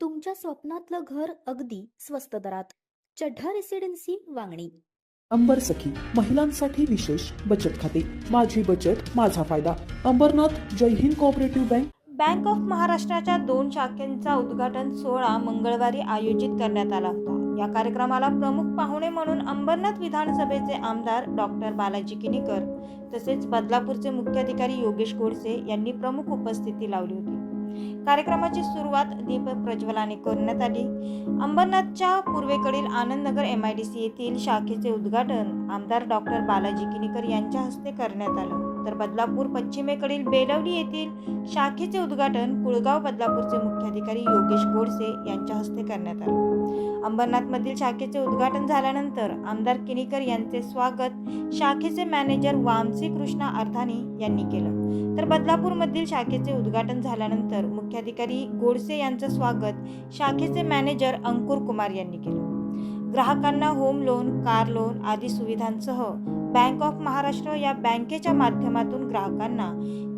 तुमच्या स्वप्नातलं घर अगदी स्वस्त दरात. चढ्ढा रेसिडेन्सी वांगणी. अंबर सखी महिलांसाठी विशेष बचत खाते. माझी बचत माझा फायदा. Ambernath Jai Hind cooperative bank bank of महाराष्ट्राच्या दोन शाखांचा उद्घाटन सोहळा मंगळवारी आयोजित करण्यात आला होता. या कार्यक्रमाला प्रमुख पाहुणे म्हणून अंबरनाथ विधानसभेचे आमदार डॉक्टर बालाजी किनीकर तसेच बदलापूरचे मुख्याधिकारी योगेश गोडसे यांनी प्रमुख उपस्थिती लावली होती. कार्यक्रमाची सुरुवात दीप प्रज्वलाने करण्यात आली. अंबरनाथच्या पूर्वेकडील Anandnagar M I D C येथील शाखेचे उद्घाटन आमदार डॉक्टर बालाजी किनीकर यांच्या हस्ते करण्यात आलं. तर बदलापूर पश्चिमेकडील बेलवली येथील शाखेचे उद्घाटन कुळगाव बदलापूरचे मुख्याधिकारी योगेश गोडसे यांच्या हस्ते करण्यात आले. अंबरनाथमधील शाखेचे उद्घाटन झाल्यानंतर आमदार किनीकर यांचे स्वागत शाखेचे मॅनेजर वामसी कृष्णा अर्थानी यांनी केलं. तर बदलापूरमधील शाखेचे उद्घाटन झाल्यानंतर मुख्याधिकारी गोडसे यांचं स्वागत शाखेचे मॅनेजर अंकुर कुमार यांनी केलं. ग्राहकांना होम लोन कार लोन आदी सुविधांसह बँक ऑफ़ महाराष्ट्र या बँकेच्या माध्यमातून ग्राहकांना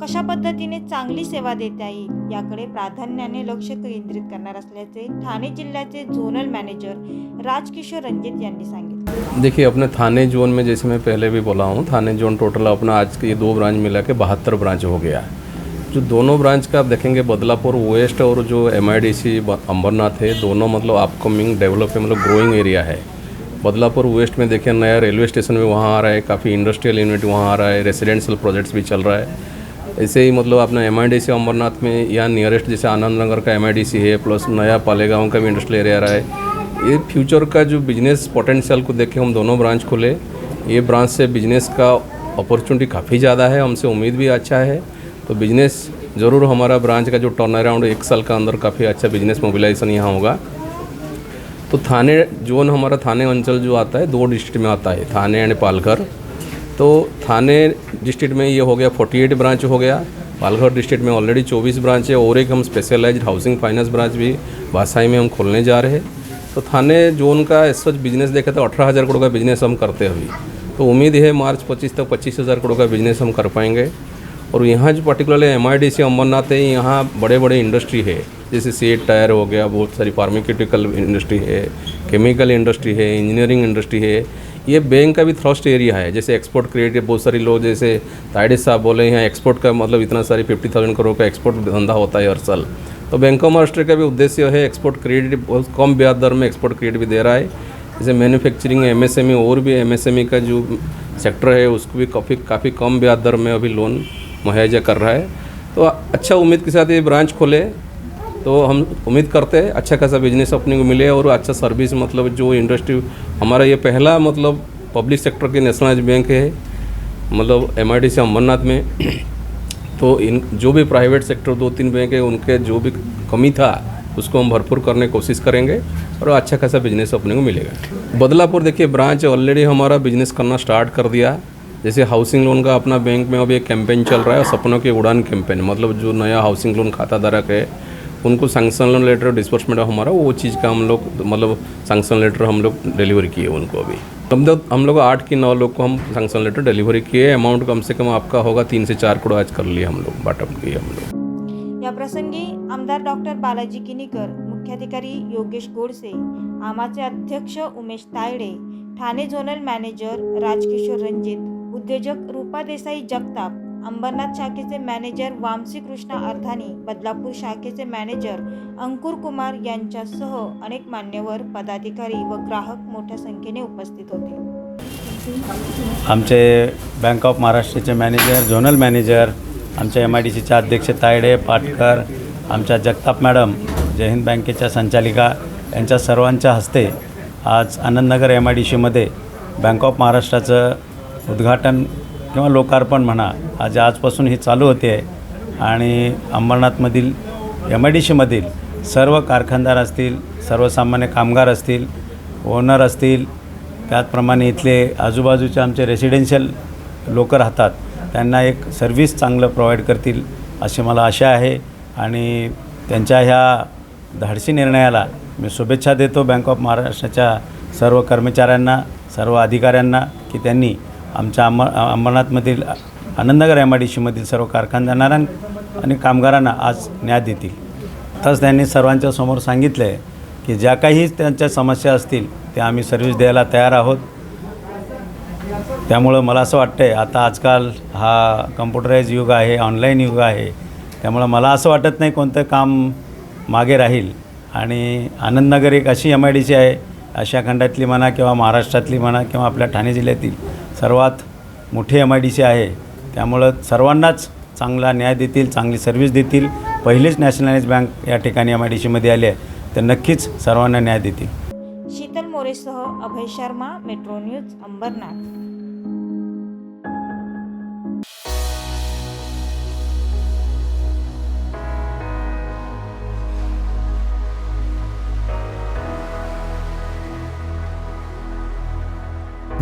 कशा पद्धतीने चांगली सेवा देता येईल याकडे प्राधान्याने लक्ष केंद्रित करणार असल्याचे ठाणे जिल्ह्याचे झोनल मॅनेजर राजकिशोर रंजित यांनी सांगितले. देखिए, अपने थाने जोन में जैसे मैं पहले भी बोला हूँ, थाने जोन टोटल अपना आज के ये दो ब्रांच मिला के बहत्तर ब्रांच हो गया है। जो दोनों ब्रांच का आप देखेंगे, बदलापुर वेस्ट और जो एम अम्बरनाथ है, दोनों मतलब अपकमिंग डेवलप है मतलब ग्रोइंग एरिया है। बदलापुर वेस्ट में देखें, नया रेलवे स्टेशन भी वहाँ आ रहा है, काफ़ी इंडस्ट्रियल यूनिट वहाँ आ रहा है रेसिडेंशियल प्रोजेक्ट्स भी चल रहा है। ऐसे ही मतलब अपना एम अम्बरनाथ में यहाँ नियरेस्ट जैसे आनंद नगर का एम आई डी सी है प्लस नया पालेगांव का भी इंडस्ट्रियल एरिया रहा है। ये फ्यूचर का जो बिज़नेस पोटेंशियल को देख, हम दोनों ब्रांच खोले, ये ब्रांच से बिज़नेस का अपॉर्चुनिटी काफ़ी ज़्यादा है, हमसे उम्मीद भी अच्छा है। तो बिज़नेस ज़रूर हमारा ब्रांच का जो टर्न अराउंड एक साल का अंदर काफ़ी अच्छा बिज़नेस मोबिलाइजेशन यहाँ होगा। तो थाने जोन हमारा थाने अंचल जो आता है, दो डिस्ट्रिक्ट में आता है, थाने एंड पालघर। तो थाने डिस्ट्रिक्ट में ये हो गया 48 ब्रांच हो गया। पालघर डिस्ट्रिक्ट में ऑलरेडी 24 ब्रांच है और एक हम स्पेशलाइज्ड हाउसिंग फाइनेंस ब्रांच भी बासाई में हम खोलने जा रहे हैं। तो थाने जोन का इस सच बिज़नेस देखे तो अठारह हज़ार करोड़ का बिज़नेस हम करते हैं अभी। तो उम्मीद है मार्च पच्चीस तक पच्चीस हज़ार करोड़ का बिज़नेस हम कर पाएँगे। और यहाँ जो particularly M I D C Ambernath है, यहाँ बड़े बड़े इंडस्ट्री है। जैसे सेट टायर हो गया, बहुत सारी फार्मास्यूटिकल इंडस्ट्री है केमिकल इंडस्ट्री है इंजीनियरिंग इंडस्ट्री है। ये बैंक का भी थ्रस्ट एरिया है। जैसे एक्सपोर्ट क्रिएटिव बहुत सारे लोग, जैसे ताइडे साहब बोले, यहाँ एक्सपोर्ट का मतलब इतना सारी फिफ्टी थाउज़ेंड करोड़ का एक्सपोर्ट धंधा होता है हर साल। तो बैंक ऑफ़ महाराष्ट्र का भी उद्देश्य है एक्सपोर्ट क्रेडिट बहुत कम ब्याज दर में एक्सपोर्ट क्रेडिट भी दे रहा है। जैसे मैन्युफैक्चरिंग एमएसएमई और भी एमएसएमई का जो सेक्टर है, उसको भी काफ़ी काफ़ी कम ब्याज दर में अभी लोन मुहैया कर रहा है। तो अच्छा उम्मीद के साथ ये ब्रांच खोले। तो हम उम्मीद करते हैं अच्छा खासा बिज़नेस अपने को मिले और अच्छा सर्विस मतलब जो इंडस्ट्री हमारा ये पहला मतलब पब्लिक सेक्टर के नेशनलाइज बैंक है मतलब एम आई अम्बरनाथ में। तो इन, जो भी प्राइवेट सेक्टर दो तीन बैंक है, उनके जो भी कमी था, उसको हम भरपूर करने की कोशिश करेंगे और अच्छा खासा बिज़नेस अपने को मिलेगा। बदलापुर देखिए ब्रांच ऑलरेडी हमारा बिज़नेस करना स्टार्ट कर दिया। जैसे हाउसिंग लोन का अपना बैंक में अभी एक कैंपेन चल रहा है सपनों की उड़ान कैंपेन मतलब जो नया हाउसिंग लोन खाता धारक है, उनको सैंक्शन लोन लेटर डिस्बर्समेंट हमारा, वो चीज़ का हम लोग मतलब सैंक्शन लेटर हम लोग डिलीवरी किए उनको अभी। हम लोग हम लोग आठ की नौ लोग को हम सैंक्शन लेटर डिलीवरी किए अमाउंट कम से कम आपका होगा तीन से चार करोड़ आज कर लिए हम लोग बाटअप किए हम लोग। या प्रसंगी आमदार डॉक्टर बालाजी किनीकर, मुख्याधिकारी योगेश गोडसे आमाचे अध्यक्ष उमेश तायडे, ठाणे झोनल मॅनेजर राजकिशोर रंजित। उद्योजक रूपा देसाई जगताप अंबरनाथ शाखेचे मॅनेजर वामसी कृष्णा अर्थानी बदलापूर शाखेचे मॅनेजर अंकुर कुमार यांच्यासह अनेक मान्यवर पदाधिकारी व ग्राहक मोठ्या संख्येने उपस्थित होते. आमचे बँक ऑफ महाराष्ट्राचे मॅनेजर झोनल मॅनेजर आमच्या एम आय डी सीचे अध्यक्ष तायडे पाटकर आमच्या जगताप मॅडम जय हिंद बँकेच्या संचालिका यांच्या सर्वांच्या हस्ते आज आनंदनगर एम आय डी सीमध्ये बँक ऑफ महाराष्ट्राचं उद्घाटन किंवा लोकार्पण म्हणा आज आजपासून हे चालू होते आहे. आणि अंबरनाथमधील एम आय डी सीमधील सर्व कारखानदार असतील सर्वसामान्य कामगार असतील ओनर असतील त्याचप्रमाणे इथले आजूबाजूचे आमचे रेसिडेन्शियल लोक राहतात त्यांना एक सर्व्हिस चांगलं प्रोव्हाइड करतील अशी मला आशा आहे. आणि त्यांच्या ह्या धाडसी निर्णयाला मी शुभेच्छा देतो बँक ऑफ महाराष्ट्राच्या सर्व कर्मचाऱ्यांना सर्व अधिकाऱ्यांना की त्यांनी आमच्या अंब अंबरनाथमधील आनंदनगर एम आय डी सीमधील सर्व कारखानदारां आणि कामगारांना आज न्याय देतील. तसंच त्यांनी सर्वांच्या समोर सांगितलं आहे की ज्या काही त्यांच्या समस्या असतील त्या आम्ही सर्व्हिस द्यायला तयार आहोत. त्यामुळं मला असं वाटतं आहे आता आजकाल हा कम्प्युटराईज युग आहे ऑनलाईन युग आहे. त्यामुळं मला असं वाटत नाही कोणतं काम मागे राहील. आणि आनंदनगर एक अशी एम आय डी सी आहे आशिया खंडातली म्हणा किंवा महाराष्ट्रातली म्हणा किंवा आपल्या ठाणे जिल्ह्यातील सर्वात मोठी एम आय डी सी आहे. त्यामुळं सर्वांनाच चांगला न्याय देतील चांगली सर्व्हिस देतील. पहिलीच नॅशनलाइज बँक या ठिकाणी एम आय डी सीमध्ये आली आहे. तर नक्कीच सर्वांना न्याय देतील. शीतल मोरेसह अभय शर्मा मेट्रो न्यूज अंबरनाथ.